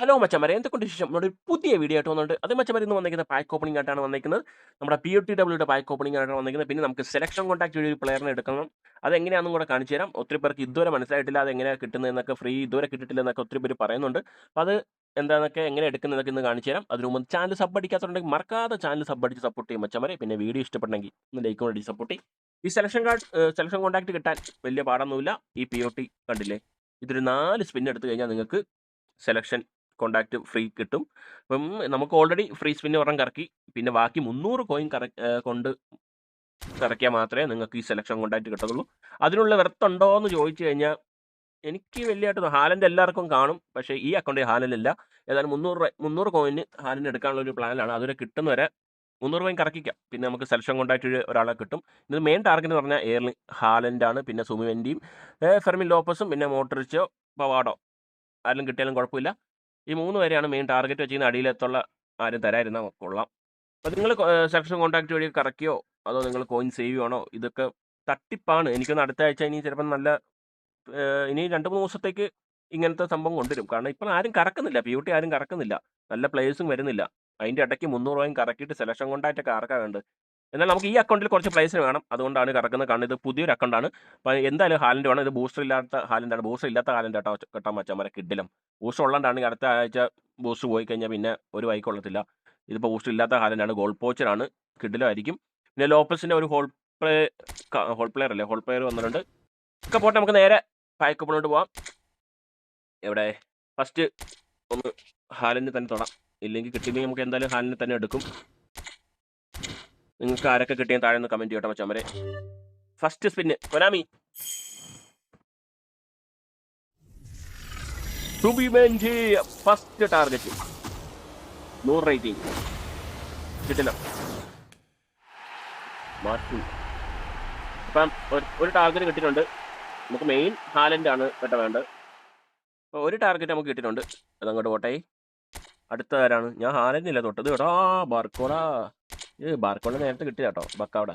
Hello മച്ചമാരെ എന്തൊക്കെ ശേഷം നമ്മുടെ പുതിയ വീഡിയോ ആയിട്ട് വന്നിട്ടുണ്ട്. അത് മച്ചമാരി ഇന്ന് വന്നിരിക്കുന്ന പാക്ക് ഓപ്പണിംഗ് ആയിട്ടാണ് വന്നിരിക്കുന്നത്. നമ്മുടെ പി ഒ ടി ഡബ്ല്യൂടെ പാക്ക് ഓപ്പണിംഗ് ആയിട്ടാണ് വന്നിരിക്കുന്നത്. പിന്നെ നമുക്ക് സെലക്ഷൻ കോൺടാക്ട് വഴി ഒരു പ്ലെയറിനെ എടുക്കണം. അതെങ്ങനെയാണെന്നും കൂടെ കാണിച്ചു തരാം. ഒത്തിരി പേർക്ക് ഇതുവരെ മനസ്സിലായിട്ടില്ല അത് എങ്ങനെയാണ് കിട്ടുന്നതെന്നൊക്കെ ഫ്രീ ഇതുവരെ കിട്ടിയിട്ടില്ല എന്നൊക്കെ ഒത്തിരി പേര് പറയുന്നുണ്ട്. അപ്പോൾ അത് എന്താണെന്നൊക്കെ എങ്ങനെ എടുക്കുന്നതൊക്കെ ഇന്ന് കാണിച്ചു തരാം. അതിനു മുമ്പ് ചാനൽ സബ് അടിക്കാത്തതുണ്ടെങ്കിൽ മറക്കാതെ ചാനൽ സബ് അടിച്ച് സപ്പോർട്ട് ചെയ്യും മച്ചമാരെ പിന്നെ വീഡിയോ ഇഷ്ടപ്പെട്ടെങ്കിൽ ഒന്ന് ലൈക്ക് അടിച്ച് സപ്പോർട്ട് ചെയ്യും. ഈ സെലക്ഷൻ കാർഡ് സെലക്ഷൻ കോൺടാക്ട് കിട്ടാൻ വലിയ പാടൊന്നുമില്ല. ഈ പി ഒ ടി കണ്ടില്ലേ? ഇതൊരു നാല് സ്പിൻ എടുത്തു കഴിഞ്ഞാൽ നിങ്ങൾക്ക് സെലക്ഷൻ കോണ്ടാക്ട് ഫ്രീ കിട്ടും. അപ്പം നമുക്ക് ഓൾറെഡി ഫ്രീ സ്പിന്ന് ഒരെണ്ണം കറക്കി പിന്നെ ബാക്കി മുന്നൂറ് കോയിൻ കറ കൊണ്ട് കറക്കിയാൽ മാത്രമേ നിങ്ങൾക്ക് ഈ സെലക്ഷൻ കോണ്ടാക്ട് കിട്ടത്തുള്ളൂ. അതിനുള്ള വെർത്തുണ്ടോ എന്ന് ചോദിച്ചു കഴിഞ്ഞാൽ എനിക്ക് വലിയതായിട്ട് ഹാലന്റെ എല്ലാവർക്കും കാണും. പക്ഷേ ഈ അക്കൗണ്ടിൽ ഹാലനില്ല ഏതായാലും മുന്നൂറ് മുന്നൂറ് കോയിന് ഹാലിന് എടുക്കാനുള്ള ഒരു പ്ലാനാണ് അതുവരെ കിട്ടുന്നവരെ മുന്നൂറ് കോയിൻ കറക്കിക്കാം. പിന്നെ നമുക്ക് സെലക്ഷൻ കോണ്ടാക്ട് ഒരാളെ കിട്ടും. ഇത് മെയിൻ ടാർഗറ്റ് എന്ന് പറഞ്ഞാൽ എയർലി ഹാലൻഡാണ് പിന്നെ സുമിവെന്റിയും ഫെർമിൻ ലോപ്പസും പിന്നെ മോട്ടറിച്ചോ പവാഡോ ആരെങ്കിലും കിട്ടിയാലും കുഴപ്പമില്ല. ഈ മൂന്ന് പേരെയാണ് മെയിൻ ടാർഗറ്റ് വെച്ചിരുന്ന അടിയിലെത്തുള്ള ആരും തരായിരുന്ന കൊള്ളാം. അപ്പോൾ നിങ്ങൾ സെലക്ഷൻ കോൺടാക്ട് വഴി കറക്കിയോ? അതോ നിങ്ങൾ കോയിൻ സേവ് ചെയ്യണോ ഇതൊക്കെ തട്ടിപ്പാണ്. എനിക്കൊന്ന് അടുത്ത ആഴ്ച ഇനി ചിലപ്പോൾ നല്ല ഇനി രണ്ട് മൂന്ന് ദിവസത്തേക്ക് ഇങ്ങനത്തെ സംഭവം കൊണ്ടുവരും. കാരണം ഇപ്പോൾ ആരും കറക്കുന്നില്ല. പി ആരും കറക്കുന്നില്ല. നല്ല പ്ലേയേഴ്സും വരുന്നില്ല. അതിന്റെ ഇടയ്ക്ക് മുന്നൂറ് രൂപയും കറക്കിയിട്ട് സെലക്ഷൻ കോൺടാക്റ്റ് ഒക്കെ കറക്കാൻ വേണ്ട എന്നാൽ നമുക്ക് ഈ അക്കൗണ്ടിൽ കുറച്ച് പ്ലേസിന് വേണം. അതുകൊണ്ടാണ് കറക്കുന്നത് കാരണം ഇത് പുതിയൊരു അക്കൗണ്ടാണ് അപ്പോൾ എന്തായാലും ഹാലൻഡ് വേണം. ഇത് ബൂസ്റ്റർ ഇല്ലാത്ത ഹാലൻഡാണ് ബൂസ്റ്റർ ഇല്ലാത്ത ഹാലൻഡ് കേട്ടോ വെച്ചാൽ മരം കിഡിലും. ബൂസ്റ്റർ ഉള്ളതുകൊണ്ടാണെങ്കിൽ അടുത്ത ആഴ്ച ബൂസ്റ്റ് പോയി കഴിഞ്ഞാൽ പിന്നെ ഒരു വൈക്ക് കൊള്ളത്തില്ല. ഇതിപ്പോൾ ബൂസ്റ്റർ ഇല്ലാത്ത ഹാലൻഡാണ് ഗോൾ പോച്ചറാണ് കിഡിലായിരിക്കും പിന്നെ ലോപ്പസിന്റെ ഒരു ഹോൾ പ്ലേ ഹോൾ പ്ലെയർ അല്ലേ? ഹോൾ പ്ലെയർ വന്നിട്ടുണ്ട്. ഒക്കെ പോട്ടെ നമുക്ക് നേരെ പാക്കപ്പിലോട്ട് പോവാം. എവിടെ? ഫസ്റ്റ് ഒന്ന് ഹാലിന് തന്നെ തൊടാം. ഇല്ലെങ്കിൽ കിട്ടിയില്ലെങ്കിൽ നമുക്ക് എന്തായാലും ഹാലിനെ തന്നെ എടുക്കും. നിങ്ങൾക്ക് ആരൊക്കെ കിട്ടിയാൽ താഴെ ഒന്ന് കമന്റ് ചെയ്യട്ടെ മച്ചാൻ വരെ. First spin Konami first target നൂറ് റേറ്റിംഗ് കിട്ടില്ല. അപ്പം ഒരു- ടാർഗറ്റ് കിട്ടിയിട്ടുണ്ട്. നമുക്ക് മെയിൻ ഹാലന്റ് ആണ് കേട്ടോ വേണ്ടത്. അപ്പോൾ ഒരു ടാർഗറ്റ് നമുക്ക് കിട്ടിയിട്ടുണ്ട്. അതങ്ങോട്ട് പോട്ടെ. അടുത്ത ആരാണ്? ഞാൻ ഹാലൻഡില്ല തൊട്ടത്. കേട്ടോ ആ ഏ ബാർക്കോള നേരത്തെ കിട്ടിയ കേട്ടോ ബക്കവിടെ.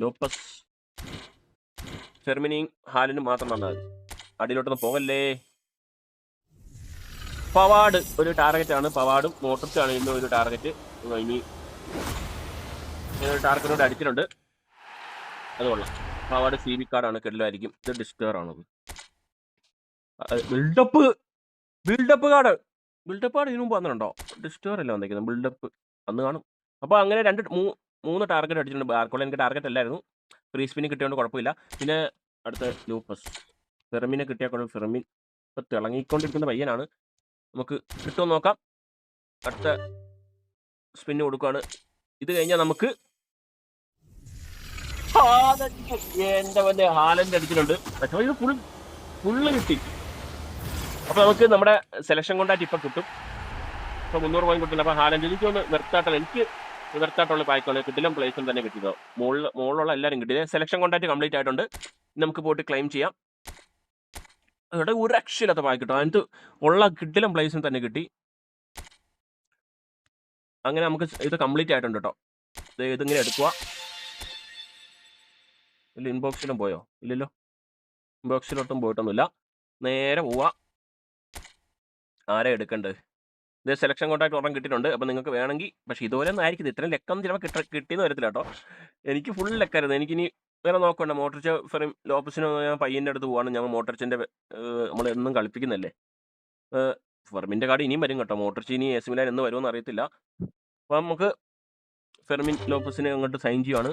ലോപ്പസ്. ഫെർമിനിയും ഹാലിനും മാത്രം വന്നാൽ അടിയിലോട്ടൊന്നും പോകല്ലേ? പവാഡ് ഒരു ടാർഗറ്റ് ആണ് പവാഡും മോട്ടർച്ചാണ് ഇന്നും ഒരു ടാർഗറ്റ്. ഇനി ടാർഗറ്റിനോട് അടിച്ചിട്ടുണ്ട്. അത് കൊള്ളാം. പവാഡ് സി ബി കാർഡാണ് കെട്ടിലായിരിക്കും. ഇത് ഡിസ്റ്റർ ആണത്. ബിൽഡപ്പ്. Build-up card. ബിൽഡപ്പ് ആണ് ഇതിനു മുമ്പ് വന്നിട്ടുണ്ടോ? ഡിസ്റ്റോർ അല്ല വന്നേക്കുന്നത്? ബിൽഡപ്പ് അന്ന് കാണും. അപ്പോൾ അങ്ങനെ രണ്ട് മൂ- മൂന്ന് ടാർഗറ്റ് അടിച്ചിട്ടുണ്ട്. ബാർക്കോള എനിക്ക് ടാർഗറ്റ് അല്ലായിരുന്നു. ഫ്രീ സ്പിന് കിട്ടിയോണ്ട് കുഴപ്പമില്ല. പിന്നെ അടുത്ത ലൂപ്പസ് ഫെർമിനെ കിട്ടിയാൽ ഫെർമിൻ ഇപ്പോൾ തിളങ്ങിക്കൊണ്ടിരിക്കുന്ന പയ്യനാണ്. നമുക്ക് കിട്ടുമെന്ന് നോക്കാം. അടുത്ത സ്പിന്ന് കൊടുക്കുകയാണ് ഇത് കഴിഞ്ഞാൽ നമുക്ക് എന്റെ വല്ല ഹാലൻഡ് അടിച്ചിട്ടുണ്ട്. പക്ഷേ ഇത് ഫുൾ ഫുള്ള് കിട്ടി. അപ്പോൾ നമുക്ക് നമ്മുടെ സെലക്ഷൻ കൊണ്ടായിട്ട് ഇപ്പോൾ കിട്ടും. ഇപ്പോൾ മുന്നൂറ് പോയിന്റ് കിട്ടില്ല അപ്പോൾ ഹാലൻഡ് എനിക്ക് ഒന്ന് വെർത്താട്ടം എനിക്ക് വെർത്താട്ടമുള്ള പായ്ക്കോളെ കിട്ടിലും പ്ലേസും തന്നെ കിട്ടിയതോ. മുകളിൽ മുകളിലുള്ള എല്ലാവരും കിട്ടിയത് സെലക്ഷൻ കോണ്ടാക്ട് കംപ്ലീറ്റ് ആയിട്ടുണ്ട്. നമുക്ക് പോയിട്ട് ക്ലെയിം ചെയ്യാം. അവിടെ ഒരു രക്ഷയില്ലാത്ത പായ് കിട്ടും. അതിനകത്ത് ഉള്ള കിട്ടിലും പ്ലേസും തന്നെ കിട്ടി. അങ്ങനെ നമുക്ക് ഇത് കംപ്ലീറ്റ് ആയിട്ടുണ്ട് കേട്ടോ. ഇത് ഇതിങ്ങനെ എടുക്കുക ഇല്ല ഇൻബോക്സിലും പോയോ? ഇല്ലല്ലോ. ഇൻബോക്സിലോട്ടും പോയിട്ടൊന്നുമില്ല. നേരെ പോവാ. ആരെ എടുക്കേണ്ടത്? ഇത് സെലക്ഷൻ കോൺടാക്ട് ഒരെണ്ണം കിട്ടിയിട്ടുണ്ട്. അപ്പോൾ നിങ്ങൾക്ക് വേണമെങ്കിൽ പക്ഷേ ഇതുപോലെ ഒന്നും ആയിരിക്കും ഇത് ഇത്രയും ലെക്കം ചിലപ്പോൾ കിട്ട കിട്ടിയെന്ന് വരത്തില്ല കേട്ടോ. എനിക്ക് ഫുൾ ലെക്കായിരുന്നു. എനിക്കിനി വേറെ നോക്കണ്ട. മോട്ടർച്ച ഫെറിം ലോപ്പസിന് ഞാൻ പയ്യന്റെ അടുത്ത് പോവാണ്. ഞാൻ മോട്ടർച്ചിന്റെ നമ്മൾ എന്നും കളിപ്പിക്കുന്നല്ലേ ഫെർമിന്റെ കാർഡ് ഇനിയും വരും കേട്ടോ. മോട്ടർച്ചി ഇനി എസ് മിലാൻ എന്ന് വരുമെന്ന് അറിയത്തില്ല അപ്പോൾ നമുക്ക് ഫെർമിൻ ലോപ്പസിനെ അങ്ങോട്ട് സൈൻ ചെയ്യുവാണ്.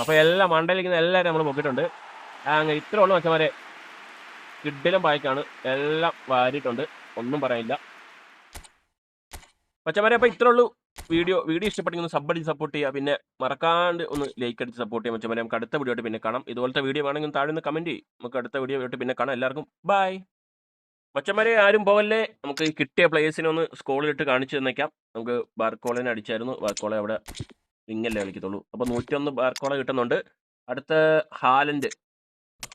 അപ്പോൾ എല്ലാം മണ്ടയിലിരിക്കുന്ന എല്ലാവരും നമ്മൾ നോക്കിയിട്ടുണ്ട് അങ്ങനെ ഇത്ര ഉള്ളു മച്ചന്മാരെ. കിഡിലും ബായ്ക്കാണ് എല്ലാം വാരിയിട്ടുണ്ട്. ഒന്നും പറയാനില്ല. പച്ചമാരെ അപ്പോൾ ഇത്രേ ഉള്ളൂ വീഡിയോ. വീഡിയോ ഇഷ്ടപ്പെട്ടെങ്കിൽ സബ് അടിച്ച് സപ്പോർട്ട് ചെയ്യുക. പിന്നെ മറക്കാണ്ട് ഒന്ന് ലൈക്ക് അടിച്ച് സപ്പോർട്ട് ചെയ്യാം പച്ചമാരെ. നമുക്ക് അടുത്ത വീഡിയോ ആയിട്ട് പിന്നെ കാണാം. ഇതുപോലത്തെ വീഡിയോ വേണമെങ്കിൽ താഴെ നിന്ന് കമന്റ് ചെയ്യും. നമുക്ക് അടുത്ത വീഡിയോ ആയിട്ട് പിന്നെ കാണാം. എല്ലാവർക്കും ബൈ മച്ചന്മാരെ ആരും പോകല്ലേ നമുക്ക് കിട്ടിയ പ്ലേയേഴ്സിനെ ഒന്ന് സ്കോളിലിട്ട് കാണിച്ചു തന്നേക്കാം. നമുക്ക് ബാർക്കോളിനെ അടിച്ചായിരുന്നു. ബാർക്കോളെ അവിടെ ഇങ്ങല്ലേ കളിക്കത്തുള്ളൂ. അപ്പോൾ നൂറ്റൊന്ന് ബാർക്കോള കിട്ടുന്നുണ്ട്. അടുത്ത ഹാലൻഡ്.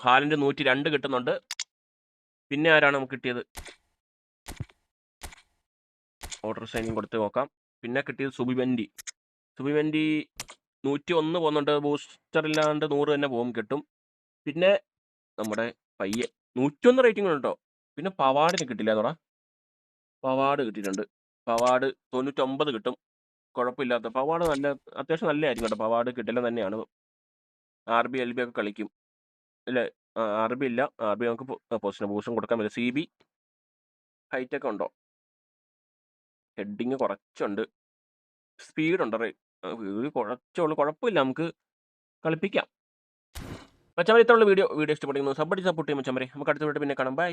ഹാലൻഡ് നൂറ്റി രണ്ട് കിട്ടുന്നുണ്ട്. പിന്നെ ആരാണ് നമുക്ക് കിട്ടിയത്? ഓർഡർ സൈനിങ് കൊടുത്ത് നോക്കാം പിന്നെ കിട്ടിയത് സുബിവെൻഡി സുബിവെൻഡി നൂറ്റി ഒന്ന് പോകുന്നുണ്ട് ബൂസ്റ്റർ ഇല്ലാണ്ട് നൂറ് തന്നെ പോകും കിട്ടും പിന്നെ നമ്മുടെ പയ്യെ നൂറ്റൊന്ന് റേറ്റിംഗ് ഉണ്ട് കേട്ടോ പിന്നെ പവാഡിന് കിട്ടില്ല കിട്ടില്ലായിരുന്നെടാ. പവാഡ് കിട്ടിയിട്ടുണ്ട്. പവാഡ് 99 കിട്ടും. കുഴപ്പമില്ലാത്ത പവാഡ് നല്ല അത്യാവശ്യം നല്ലതായിരിക്കും കേട്ടോ. പവാഡ് കിട്ടില്ല തന്നെയാണ്. ആർ ബി എൽ ബി ഒക്കെ കളിക്കും. അല്ലേ ആർ ബി ഇല്ല. ആർ ബി നമുക്ക് പൊസിഷൻ ബൂസ്റ്റും കൊടുക്കാൻ പറ്റില്ല സിബി ഹൈറ്റ് ഒക്കെ ഉണ്ടോ? ഹെഡിങ് കുറച്ചുണ്ട്. സ്പീഡ് ഉണ്ട് ഒരു കുഴപ്പമില്ല നമുക്ക് കളിപ്പിക്കാം. മച്ചാന്മാരെ ഇത്രയുള്ള വീഡിയോ. വീഡിയോ ഇഷ്ടപ്പെടുന്നു സബ്ബടി സപ്പോർട്ട് ചെയ്യും മച്ചാന്മാരെ. നമുക്ക് അടുത്ത വീട്ടിൽ പിന്നെ കാണാം. ബൈ.